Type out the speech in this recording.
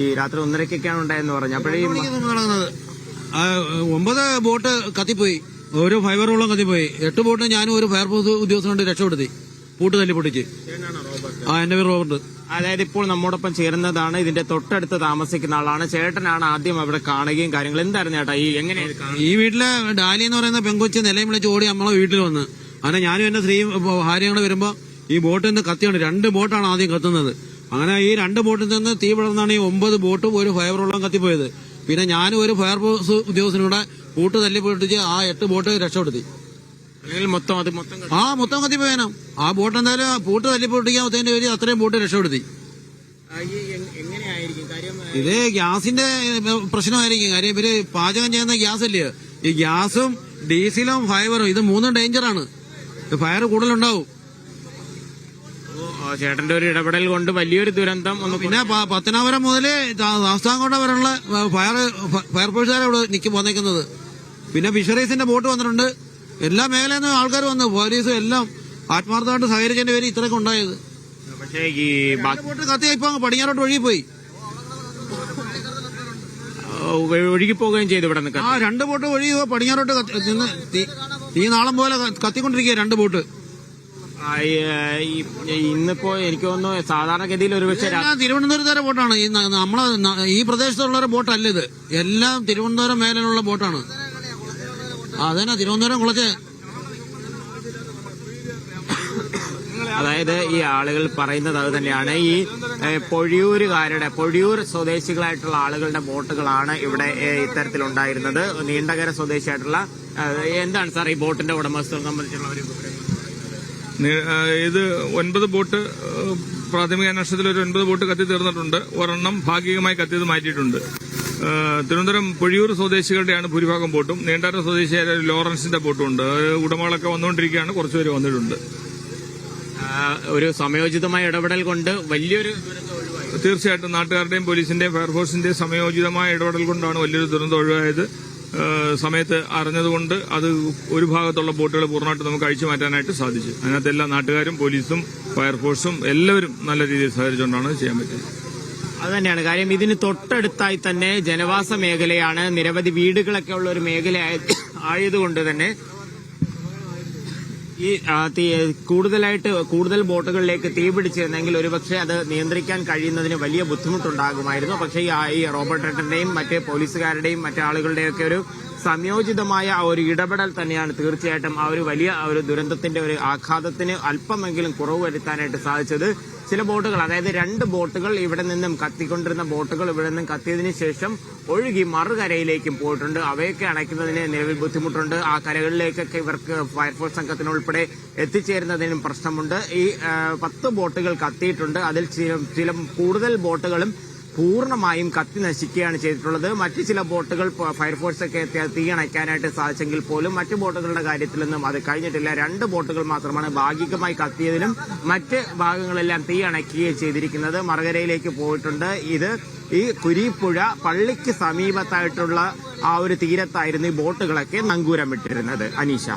ഈ രാത്രി ഒന്നരക്കൊക്കെയാണ് ഉണ്ടായെന്ന് പറഞ്ഞു. അപ്പോഴേ ഒമ്പത് ബോട്ട് കത്തിപ്പോയി. ഒരു ഫൈബറോളം കത്തിപ്പോയി. എട്ട് ബോട്ട് ഞാനും ഒരു ഫയർഫോഴ്സ് ഉദ്യോഗസ്ഥൻ കൊണ്ട് രക്ഷപ്പെടുത്തി. പൂട്ട് തല്ലി പൊട്ടിച്ച് ആ എന്റെ പേര് റോബർട്ട്. അതായത് ഇപ്പോൾ നമ്മോടൊപ്പം ചേരുന്നതാണ് ഇതിന്റെ തൊട്ടടുത്ത് താമസിക്കുന്ന ആളാണ്. ചേട്ടനാണ് ആദ്യം അവിടെ കാണുകയും കാര്യങ്ങൾ. എന്തായിരുന്നു ചേട്ടാ ഈ എങ്ങനെ ഈ വീട്ടിലെ ഡാലി എന്ന് പറയുന്ന പെങ്കൊച്ച് നിലയും വിളിച്ച് ഓടി നമ്മളെ വീട്ടിൽ വന്ന്. അങ്ങനെ ഞാനും എന്റെ സ്ത്രീയും ഭാര്യയും കൂടെ വരുമ്പോ ഈ ബോട്ടിന്റെ കത്തിയാണ് രണ്ട് ബോട്ടാണ് ആദ്യം കത്തുന്നത്. അങ്ങനെ ഈ രണ്ട് ബോട്ടിൽ നിന്ന് തീ വിളർന്നാണ് ഈ ഒമ്പത് ബോട്ടും ഒരു ഫയർ വെള്ളം കത്തിപ്പോയത്. പിന്നെ ഞാനും ഒരു ഫയർഫോഴ്സ് ഉദ്യോഗസ്ഥനും കൂടെ കൂട്ട് തല്ലി പൊട്ടിച്ച് ആ എട്ട് ബോട്ട് രക്ഷപ്പെടുത്തി. അല്ലെങ്കിൽ മൊത്തം അത് മൊത്തം കത്തി- ആ മൊത്തം കത്തിപ്പോയനം. ആ ബോട്ട് എന്തായാലും പൂട്ട് തല്ലി പൊട്ടിക്കാൻ ഒത്തതിന്റെ പേര് അത്രയും ബോട്ട് രക്ഷപ്പെടുത്തി. ഇത് ഗ്യാസിന്റെ പ്രശ്നമായിരിക്കും. കാര്യം ഇവർ പാചകം ചെയ്യുന്ന ഗ്യാസ് അല്ലേ ഈ ഗ്യാസും ഡീസലും ഫയറും ഇത് മൂന്നും ഡേഞ്ചറാണ് ഫയർ കൂടുതലുണ്ടാവും. ചേട്ടന്റെ ഒരു ഇടപെടൽ കൊണ്ട് വലിയൊരു ദുരന്തം ഒന്ന് പിന്നെ പ- പത്തനാപുരം മുതൽ ദാസ്താങ്കോട്ട വരെയുള്ള ഫയർ ഫയർഫോഴ്സുകാരെ അവിടെ നിൽക്കി വന്നേക്കുന്നത്. പിന്നെ ഫിഷറീസിന്റെ ബോട്ട് വന്നിട്ടുണ്ട്. എല്ലാ മേഖലയിൽ നിന്നും ആൾക്കാർ വന്നു. പോലീസും എല്ലാം ആത്മാർത്ഥമായിട്ട് സഹകരിച്ചതിന്റെ പേര് ഇത്രയൊക്കെ ഉണ്ടായത്. പക്ഷേ ഈ ബോട്ട് ഇപ്പൊ അങ്ങ് പടിഞ്ഞാറോട്ട് ഒഴുകി പോയി. ഒ- ഒഴുകി പോവുകയും ചെയ്തു ഇവിടെ നിൽക്കാം ആ രണ്ട് ബോട്ട് വഴി പടിഞ്ഞാറോട്ട് കത്തി- നിന്ന് തീ- നാളം പോലെ ക- കത്തിക്കൊണ്ടിരിക്കുക രണ്ട് ബോട്ട്. ഇന്നിപ്പോ എനിക്ക് തോന്നുന്നു സാധാരണഗതിയിൽ ഒരുപക്ഷെ തിരുവനന്തപുരത്തെ ബോട്ടാണ്. ഈ നമ്മളെ ഈ പ്രദേശത്തുള്ള ബോട്ടല്ല ഇത്. എല്ലാം തിരുവനന്തപുരം മേലുള്ള ബോട്ടാണ്. അതന്നെ തിരുവനന്തപുരം കുളച്ച്. അതായത് ഈ ആളുകൾ പറയുന്നത് അത് തന്നെയാണ്. ഈ പൊഴിയൂരുകാരുടെ പൊഴിയൂർ സ്വദേശികളായിട്ടുള്ള ആളുകളുടെ ബോട്ടുകളാണ് ഇവിടെ ഇത്തരത്തിൽ ഇത്തരത്തിലുണ്ടായിരുന്നത്. നീണ്ടകര സ്വദേശിയായിട്ടുള്ള എന്താണ് സാർ ഈ ബോട്ടിന്റെ ഉടമസ്ഥ സംബന്ധിച്ചുള്ള ഒരു ഇത് ഒൻപത് ബോട്ട് പ്രാഥമിക അന്വേഷണത്തിൽ ഒരു ഒൻപത് ബോട്ട് കത്തി തീർന്നിട്ടുണ്ട്. ഒരെണ്ണം ഭാഗികമായി കത്തിയത് മാറ്റിയിട്ടുണ്ട്. തിരുവനന്തപുരം പൊഴിയൂർ സ്വദേശികളുടെയാണ് ഭൂരിഭാഗം ബോട്ടും. നീണ്ടാര സ്വദേശിയായ ഒരു ലോറൻസിന്റെ ബോട്ടും ഉണ്ട്. ഉടമകളൊക്കെ വന്നുകൊണ്ടിരിക്കുകയാണ്. കുറച്ചുപേര് വന്നിട്ടുണ്ട്. ഒരു സമയോചിതമായ ഇടപെടൽ കൊണ്ട് വലിയൊരു തീർച്ചയായിട്ടും നാട്ടുകാരുടെയും പോലീസിന്റെയും ഫയർഫോഴ്സിന്റെയും സമയോചിതമായ ഇടപെടൽ കൊണ്ടാണ് വലിയൊരു ദുരന്തം ഒഴിവായത്. സമയത്ത് അറിഞ്ഞതുകൊണ്ട് അത് ഒരു ഭാഗത്തുള്ള ബോട്ടുകൾ പൂർണമായിട്ട് നമുക്ക് അഴിച്ചു മാറ്റാനായിട്ട് സാധിച്ചു. അതിനകത്ത് എല്ലാ നാട്ടുകാരും പോലീസും ഫയർഫോഴ്സും എല്ലാവരും നല്ല രീതിയിൽ സഹകരിച്ചുകൊണ്ടാണ് ചെയ്യാൻ പറ്റിയത്. അത് തന്നെയാണ് കാര്യം. ഇതിന് തൊട്ടടുത്തായി തന്നെ ജനവാസ മേഖലയാണ്. നിരവധി വീടുകളൊക്കെ ഉള്ള ഒരു മേഖല ആയതുകൊണ്ട് തന്നെ ഈ കൂടുതലായിട്ട് കൂടുതൽ ബോട്ടുകളിലേക്ക് തീ പിടിച്ചിരുന്നെങ്കിൽ ഒരുപക്ഷെ അത് നിയന്ത്രിക്കാൻ കഴിയുന്നതിന് വലിയ ബുദ്ധിമുട്ടുണ്ടാകുമായിരുന്നു. പക്ഷേ ഈ റോബർട്ട് ഏട്ടന്റെയും മറ്റ് പോലീസുകാരുടെയും മറ്റാളുകളുടെയൊക്കെ ഒരു സംയോജിതമായ ആ ഒരു ഇടപെടൽ തന്നെയാണ് തീർച്ചയായിട്ടും ആ ഒരു വലിയ ഒരു ദുരന്തത്തിന്റെ ഒരു ആഘാതത്തിന് അല്പമെങ്കിലും കുറവ് വരുത്താനായിട്ട് സാധിച്ചത്. ചില ബോട്ടുകൾ അതായത് രണ്ട് ബോട്ടുകൾ ഇവിടെ നിന്നും കത്തിക്കൊണ്ടിരുന്ന ബോട്ടുകൾ ഇവിടെ നിന്നും കത്തിയതിനു ശേഷം ഒഴുകി മറുകരയിലേക്കും പോയിട്ടുണ്ട്. അവയൊക്കെ അണയ്ക്കുന്നതിന് നിലവിൽ ബുദ്ധിമുട്ടുണ്ട്. ആ കരകളിലേക്കൊക്കെ ഇവർക്ക് ഫയർഫോഴ്സ് സംഘത്തിനുൾപ്പെടെ എത്തിച്ചേരുന്നതിനും പ്രശ്നമുണ്ട്. ഈ പത്ത് ബോട്ടുകൾ കത്തിയിട്ടുണ്ട്. അതിൽ ചില കൂടുതൽ ബോട്ടുകളും പൂർണമായും കത്തി നശിക്കുകയാണ് ചെയ്തിട്ടുള്ളത്. മറ്റു ചില ബോട്ടുകൾ ഫയർഫോഴ്സ് ഒക്കെ എത്തിയാൽ തീയണയ്ക്കാനായിട്ട് സാധിച്ചെങ്കിൽ പോലും മറ്റു ബോട്ടുകളുടെ കാര്യത്തിലൊന്നും അത് കഴിഞ്ഞിട്ടില്ല. രണ്ട് ബോട്ടുകൾ മാത്രമാണ് ഭാഗികമായി കത്തിയതിലും മറ്റ് ഭാഗങ്ങളെല്ലാം തീ അണയ്ക്കുകയും ചെയ്തിരിക്കുന്നത്. മറുകരയിലേക്ക് പോയിട്ടുണ്ട്. ഇത് ഈ കുരിപ്പുഴ പള്ളിക്ക് സമീപത്തായിട്ടുള്ള ആ ഒരു തീരത്തായിരുന്നു ഈ ബോട്ടുകളൊക്കെ നങ്കൂരമിട്ടിരുന്നത്. അനീഷ.